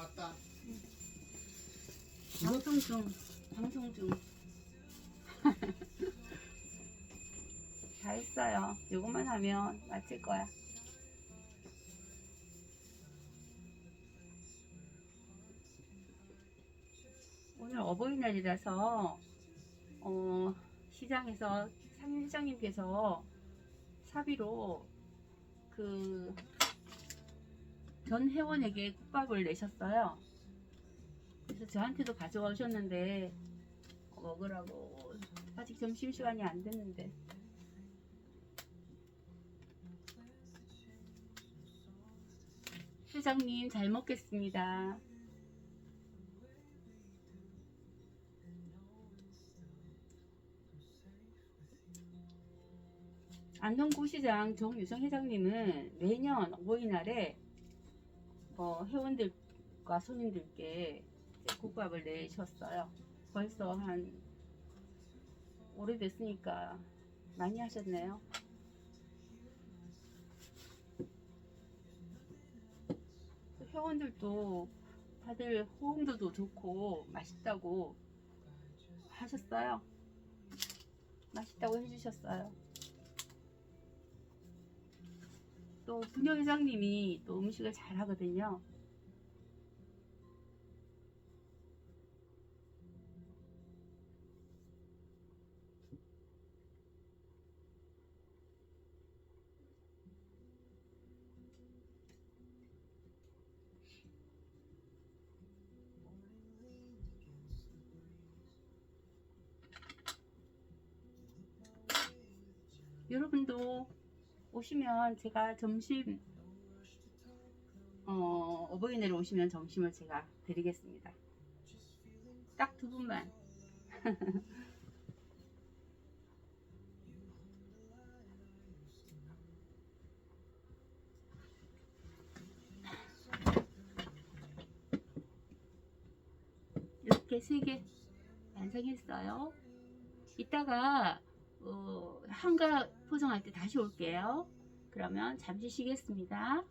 아까 방송 중, 방송 중. 다 했어요. 요것만 하면 마칠 거야. 오늘 어버이날이라서 어, 시장에서 상임 회장님께서 사비로 그 전 회원에게 국밥을 내셨어요. 그래서 저한테도 가져와 오셨는데 먹으라고 아직 점심시간이 안 됐는데 회장님 잘 먹겠습니다. 안동구시장 정유성 회장님은 매년 어버이날에 어, 회원들과 손님들께 국밥을 내셨어요. 벌써 한 오래됐으니까 많이 하셨네요. 회원들도 다들 호응도도 좋고 맛있다고 하셨어요. 맛있다고 해주셨어요. 또 부녀회장님이 또 음식을 잘 하거든요. 여러분도 오시면 제가 점심 어, 어버이날 오시면 점심을 제가 드리겠습니다. 딱 두 분만. 이렇게 세 개 완성했어요. 이따가 어, 한가 포장할 때 다시 올게요. 그러면 잠시 쉬겠습니다.